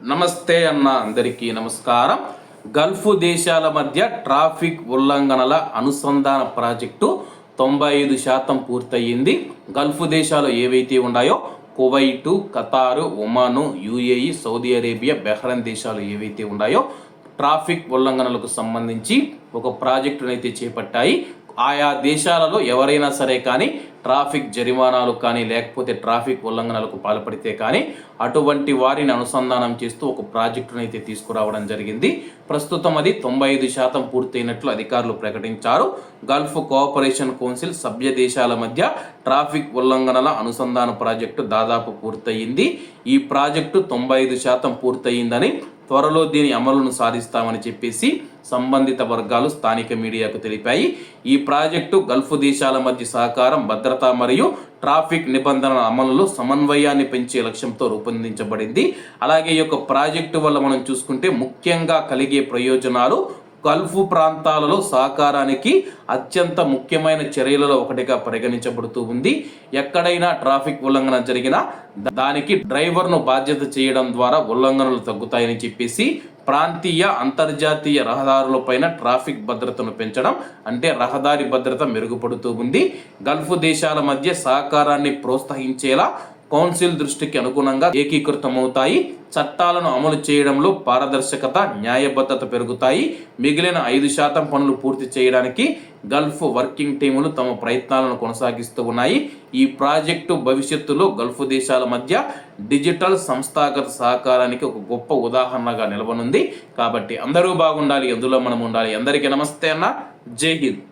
నమస్తే అన్న అందరికీ నమస్కారం. గల్ఫ్ దేశాల మధ్య ట్రాఫిక్ ఉల్లంఘనల అనుసంధాన ప్రాజెక్టు తొంభై ఐదు శాతం పూర్తయింది గల్ఫ్ దేశాలు ఏవైతే ఉన్నాయో Kuwait Qatar Oman UAE Saudi Arabia Bahrain దేశాలు ఏవైతే ఉన్నాయో ట్రాఫిక్ ఉల్లంఘనలకు సంబంధించి ఒక ప్రాజెక్టునైతే చేపట్టాయి. ఆయా దేశాలలో ఎవరైనా సరే కానీ ట్రాఫిక్ జరిమానాలు కానీ లేకపోతే ట్రాఫిక్ ఉల్లంఘనలకు పాల్పడితే కానీ అటువంటి వారిని అనుసంధానం చేస్తూ ఒక ప్రాజెక్టును అయితే తీసుకురావడం జరిగింది. ప్రస్తుతం అది తొంభై ఐదు శాతం పూర్తయినట్లు అధికారులు ప్రకటించారు. గల్ఫ్ కోఆపరేషన్ కౌన్సిల్ సభ్య దేశాల మధ్య ట్రాఫిక్ ఉల్లంఘనల అనుసంధాన ప్రాజెక్టు దాదాపు పూర్తయింది. ఈ ప్రాజెక్టు తొంభై ఐదు శాతం పూర్తయిందని త్వరలో దీని అమలును సాధిస్తామని చెప్పేసి సంబంధిత వర్గాలు స్థానిక మీడియాకు తెలిపాయి. ఈ ప్రాజెక్టు గల్ఫ్ దేశాల మధ్య సహకారం భద్రత మరియు ట్రాఫిక్ నిబంధనల అమలులో సమన్వయాన్ని పెంచే లక్ష్యంతో రూపొందించబడింది. అలాగే ఈ యొక్క ప్రాజెక్టు వల్ల మనం చూసుకుంటే ముఖ్యంగా కలిగే ప్రయోజనాలు గల్ఫ్ ప్రాంతాలలో సహకారానికి అత్యంత ముఖ్యమైన చర్యలలో ఒకటిగా పరిగణించబడుతూ ఉంది. ఎక్కడైనా ట్రాఫిక్ ఉల్లంఘన జరిగినా దానికి డ్రైవర్ను బాధ్యత చేయడం ద్వారా ఉల్లంఘనలు తగ్గుతాయని చెప్పేసి ప్రాంతీయ అంతర్జాతీయ రహదారులపైన ట్రాఫిక్ భద్రతను పెంచడం అంటే రహదారి భద్రత మెరుగుపడుతూ ఉంది. గల్ఫ్ దేశాల మధ్య సహకారాన్ని ప్రోత్సహించేలా కౌన్సిల్ దృష్టికి అనుగుణంగా ఏకీకృతమవుతాయి. చట్టాలను అమలు చేయడంలో పారదర్శకత న్యాయబద్ధత పెరుగుతాయి. మిగిలిన ఐదు శాతం పనులు పూర్తి చేయడానికి గల్ఫ్ వర్కింగ్ టీములు తమ ప్రయత్నాలను కొనసాగిస్తూ ఉన్నాయి. ఈ ప్రాజెక్టు భవిష్యత్తులో గల్ఫ్ దేశాల మధ్య డిజిటల్ సంస్థాగత సహకారానికి ఒక గొప్ప ఉదాహరణగా నిలవనుంది. కాబట్టి అందరూ బాగుండాలి ఎందులో మనం ఉండాలి? అందరికీ నమస్తే అన్న. జై హింద్.